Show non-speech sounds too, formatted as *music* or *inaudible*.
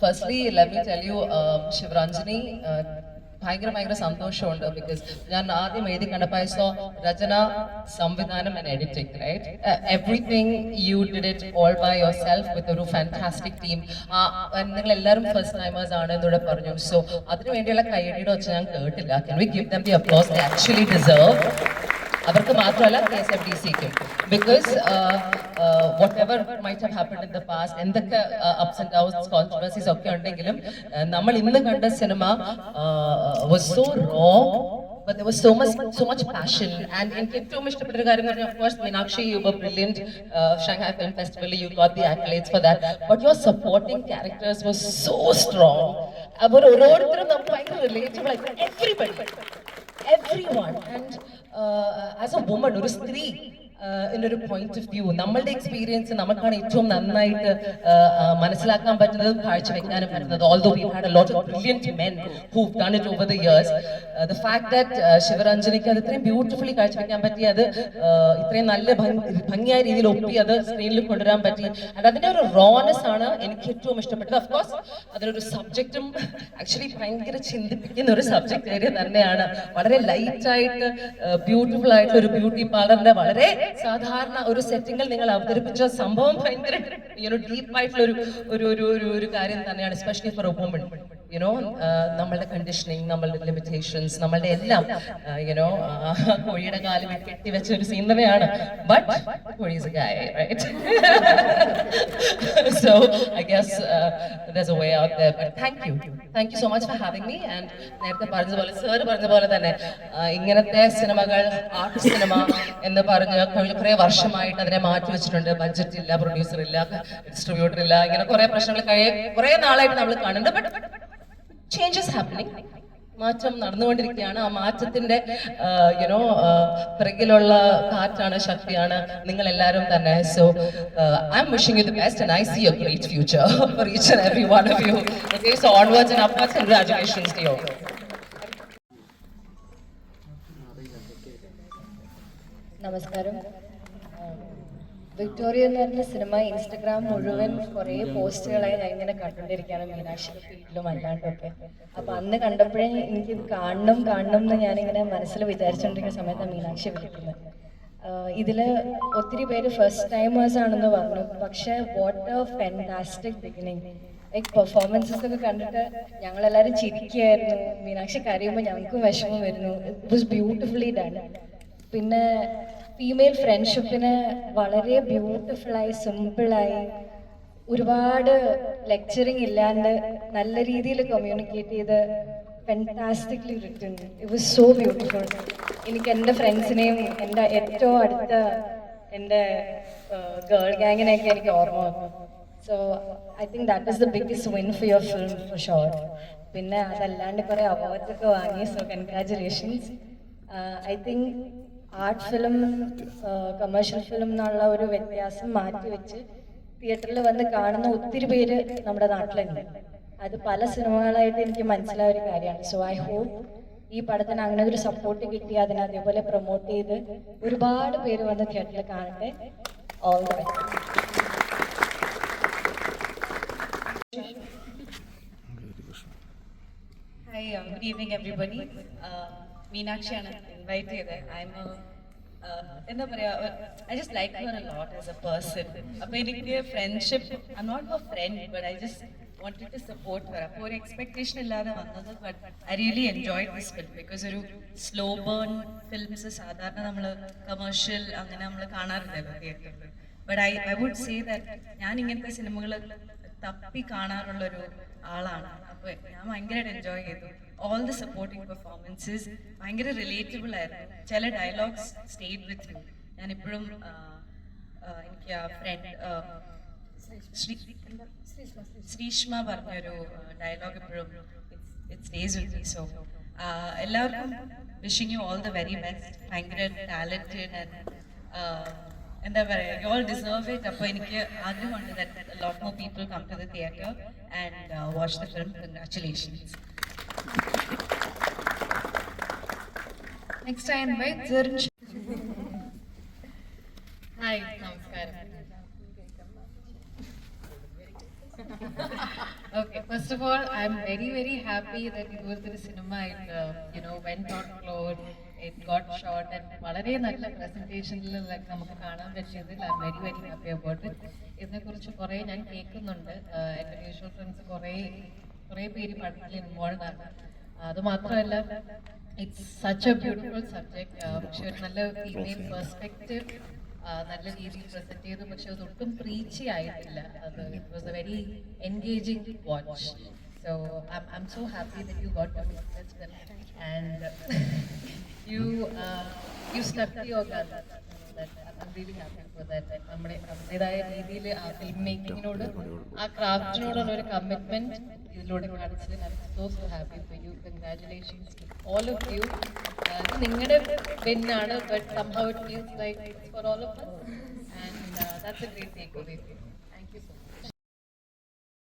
Firstly let me tell you Shivaranjani uh, ഭയങ്കര ഭയങ്കര സന്തോഷമുണ്ട് ബിക്കോസ് ഞാൻ ആദ്യം എഴുതി കണ്ടപ്പോൾ ഐ സോ രചന സംവിധാനം and editing right everything you did it all by yourself with ഒരു ഫാന്റാസ്റ്റിക് ടീം നിങ്ങൾ എല്ലാവരും ഫസ്റ്റ് ടൈമേഴ്സ് ആണ് എന്നിവിടെ പറഞ്ഞു. സോ അതിനു വേണ്ടിയുള്ള കൈയടിയുടെ വെച്ച് ഞാൻ കേട്ടില്ല. Can we give them the applause they actually deserve അവർക്ക് മാത്രമല്ല K S F D സിക്കും because whatever might have happen in the past എന്തൊക്കെ അപ്സ് ആൻഡ് ഡൗൺസ് കോൺട്രവേഴ്സീസ് ഒക്കെ ഉണ്ടെങ്കിലും uh, നമ്മൾ ഇന്ന് കണ്ട cinema was so raw But there was so much, so much passion, and എനിക്ക് ഏറ്റവും ഇഷ്ടപ്പെട്ട ഒരു കാര്യം പറഞ്ഞാൽ, of course, Minakshi, you were brilliant. Uh, Shanghai Film Festival, you got the accolades for that. But your supporting characters were so. അവർ ഓരോരുത്തരും നമുക്ക് ഭയങ്കര റിലേറ്റബിൾ ആയിട്ട് everyone and uh, as a woman ഒരു സ്ത്രീ എന്നൊരു പോയിന്റ് ഓഫ് വ്യൂ നമ്മളുടെ experience നമുക്കാണ് ഏറ്റവും നന്നായിട്ട് മനസ്സിലാക്കാൻ പറ്റുന്നതും കാഴ്ചവെക്കാനും പറ്റുന്നത്. Although we had a lot of brilliant men who done it over the years the fact that ശിവരഞ്ജനിക്ക് അത് ഇത്രയും ബ്യൂട്ടിഫുള്ളി കാഴ്ചവെക്കാൻ പറ്റി അത് ഇത്രയും നല്ല ഭംഗി- ഭംഗിയായ രീതിയിൽ ഒപ്പി അത് സ്ക്രീനിൽ കൊണ്ടുവരാൻ പറ്റി. ആൻഡ് അതിന്റെ ഒരു റോനെസ് ആണ് എനിക്ക് ഏറ്റവും ഇഷ്ടപ്പെട്ടത്. അഫ്കോഴ്സ് അതിനൊരു സബ്ജക്റ്റും ആക്ച്വലി ഭയങ്കര ചിന്തിപ്പിക്കുന്ന ഒരു സബ്ജക്ട് ഏരിയ തന്നെയാണ്. വളരെ ലൈറ്റ് ആയിട്ട് ബ്യൂട്ടിഫുൾ ആയിട്ട് ഒരു ബ്യൂട്ടി പാർലറിന്റെ വളരെ സാധാരണ ഒരു സെറ്റിംഗിൽ നിങ്ങൾ അവതരിപ്പിച്ച സംഭവം ഭയങ്കര ഡീപ്പായിട്ടുള്ള ഒരു ഒരു ഒരു ഒരു കാര്യം തന്നെയാണ് especially for a woman you know നമ്മളുടെ കണ്ടീഷനിങ് നമ്മളുടെ ലിമിറ്റേഷൻസ് നമ്മളുടെ എല്ലാം യുനോ കോഴിയുടെ കാലിൽ കെട്ടിവെച്ച ഒരു സീൻ തന്നെയാണ് but *laughs* uh, way out there. But thank you. Thank you so much for having me. And നേരത്തെ പറഞ്ഞതുപോലെ സാർ പറഞ്ഞതുപോലെ തന്നെ ഇങ്ങനത്തെ സിനിമകൾ ആർട്ട് സിനിമ എന്ന് പറഞ്ഞ് കുറെ വർഷമായിട്ട് അതിനെ മാറ്റി വെച്ചിട്ടുണ്ട് ബഡ്ജറ്റ് ഇല്ല പ്രൊഡ്യൂസർ ഇല്ല ഡിസ്ട്രിബ്യൂട്ടർ ഇല്ല ഇങ്ങനെ കുറെ പ്രശ്നങ്ങൾ കഴിയ കുറെ നാളായിട്ട് നമ്മൾ കാണുന്നുണ്ട് ചേഞ്ചസ് ഹാപ്പനിങ് മാറ്റം നടന്നുകൊണ്ടിരിക്കുകയാണ്. ആ മാറ്റത്തിന്റെ യുനോ പിറകിലുള്ള കാറ്റാണ് ശക്തിയാണ് നിങ്ങൾ എല്ലാവരും തന്നെ. So I'm wishing you the best and I see a great future for each and every one of you okay so onwards and upwards congratulations to you നമസ്കാരം. വിക്ടോറിയ എന്ന് പറഞ്ഞ സിനിമ ഇൻസ്റ്റഗ്രാം മുഴുവൻ കുറേ പോസ്റ്റുകളായി ഞാൻ ഇങ്ങനെ കണ്ടുകൊണ്ടിരിക്കുകയാണ് മീനാക്ഷിയുടെ ഫീൽഡിലും അല്ലാണ്ടൊക്കെ. അപ്പൊ അന്ന് കണ്ടപ്പോഴേ എനിക്ക് കാണണം കാണണം എന്ന് ഞാനിങ്ങനെ മനസ്സിൽ വിചാരിച്ചുകൊണ്ടിരിക്കുന്ന സമയത്താണ് മീനാക്ഷി വിളിക്കുന്നത്. ഇതിൽ ഒത്തിരി പേര് ഫസ്റ്റ് ടൈമേഴ്സ് ആണെന്ന് പറഞ്ഞു. പക്ഷെ what a fantastic beginning like performances ഒക്കെ കണ്ടിട്ട് ഞങ്ങളെല്ലാവരും ചിരിക്കുകയായിരുന്നു. മീനാക്ഷി കരയുമ്പോൾ ഞങ്ങൾക്കും വിഷമം വരുന്നു. ഇറ്റ് വാസ് ബ്യൂട്ടിഫുള്ളി ഡൺ പിന്നെ ഫീമെയിൽ ഫ്രണ്ട്ഷിപ്പിന് വളരെ ബ്യൂട്ടിഫുള്ളായി സിമ്പിളായി ഒരുപാട് ലെക്ചറിങ് ഇല്ലാണ്ട് നല്ല രീതിയിൽ കമ്മ്യൂണിക്കേറ്റ് ചെയ്ത് fantastically written it was so beautiful എനിക്ക് എന്റെ ഫ്രണ്ട്സിനെയും എന്റെ ഏറ്റവും അടുത്ത എന്റെ ഗേൾ ഗാങ്ങിനെയൊക്കെ എനിക്ക് ഓർമ്മ വന്നു. So I think that is the biggest win for your film for sure പിന്നെ അതല്ലാണ്ട് കുറേ അവാർഡ്സ് ഒക്കെ വാങ്ങി so congratulations I think art film commercial film എന്നുള്ള ഒരു വ്യത്യാസം മാറ്റി വെച്ച് തിയേറ്ററിൽ വന്ന് കാണുന്ന ഒത്തിരി പേര് നമ്മുടെ നാട്ടിലുണ്ട്. അത് പല സിനിമകളായിട്ട് എനിക്ക് മനസ്സിലായ ഒരു കാര്യമാണ്. സോ ഐ ഹോപ്പ് ഈ പടത്തിന് അങ്ങനെ ഒരു സപ്പോർട്ട് കിട്ടി അതിനെ അതേപോലെ പ്രൊമോട്ട് ചെയ്ത് ഒരുപാട് പേര് വന്ന് തിയേറ്ററിൽ കാണട്ടെ. All the best evening everybody മീനാക്ഷിയാണ് invite ചെയ്തത് ഐ എം എന്താ പറയാ I just like her a lot as a person അപ്പൊ എനിക്ക് friendship I not a friend but I just wanted to support her. അപ്പോൾ ഒരു എക്സ്പെക്ടേഷൻ ഇല്ലാതെ വന്നത് but I really enjoy this film because ഒരു slow burn films സാധാരണ നമ്മൾ commercial അങ്ങനെ നമ്മൾ കാണാറില്ലല്ലോ തിയേറ്ററിൽ but I I would say that ഞാൻ ഇങ്ങനത്തെ സിനിമകൾ തപ്പി കാണാറുള്ള ഒരു ആളാണ്. അപ്പോൾ ഞാൻ ഭയങ്കരമായിട്ട് എൻജോയ് ചെയ്തു. ഓൾ ദ സപ്പോർട്ടിംഗ് പെർഫോമൻസസ് ഭയങ്കര റിലേറ്റബിൾ ആയിരുന്നു. ചില ഡയലോഗ്സ് സ്റ്റേറ്റ് വിത്ത് യു ഞാൻ ഇപ്പോഴും എനിക്ക് ആ ഫ്രണ്ട് ശ്രീഷ്മ പറഞ്ഞൊരു ഡയലോഗ് ഇപ്പോഴും it stays with me so എല്ലാവർക്കും wishing you all the very best ഭയങ്കര ടാലന്റഡ് ആൻഡ് എന്താ പറയുക യു ഓൾ ഡിസേർവ് ഇറ്റ് അപ്പോൾ എനിക്ക് ആഗ്രഹമുണ്ട് that lot more people come to the theatre and watch the film congratulations Next I invite Zarn. Hi നമസ്കാരം. Okay, first of all, I'm very, very happy that ഇതുപോലത്തെ cinema it, uh, you know, went on floor, it got shot and വളരെ നല്ല പ്രസന്റേഷനിൽ നമുക്ക് കാണാൻ പറ്റിയതിൽ I very very happy about it ഇതിനെക്കുറിച്ച് കുറേ ഞാൻ കേൾക്കുന്നുണ്ട്. ആഹ് എന്റെ മ്യൂച്വൽ ഫ്രണ്ട്സ് കുറേ കുറേ പേര് പഠനത്തിൽ ഇൻവോൾവ് ആണ്. അത് മാത്രമല്ല it's such a beautiful subject പക്ഷെ ഒരു നല്ല ഫീമെയിൽ പെർസ്പെക്റ്റീവ് നല്ല രീതിയിൽ പ്രസന്റ് ചെയ്തു. പക്ഷെ അത് ഒട്ടും പ്രീച്ചി ആയിട്ടില്ല അത് it was a very engaging watch so I am so happy that you got and you you stuck your gun I'm really happy for that. നമ്മുടെ നമ്മുടേതായ രീതിയിൽ ആ ഫിലിം മേക്കിങ്ങിനോട് ആ ക്രാഫ്റ്റിനോടുള്ള ഒരു കമ്മിറ്റ്മെന്റ് ഇതിലൂടെ കാണിച്ചതിൽ I so so happy for you congratulations all of you നിങ്ങളുടെ വിന്നാണ് but സംഭവ it feels like for all of us. And that's a great takeaway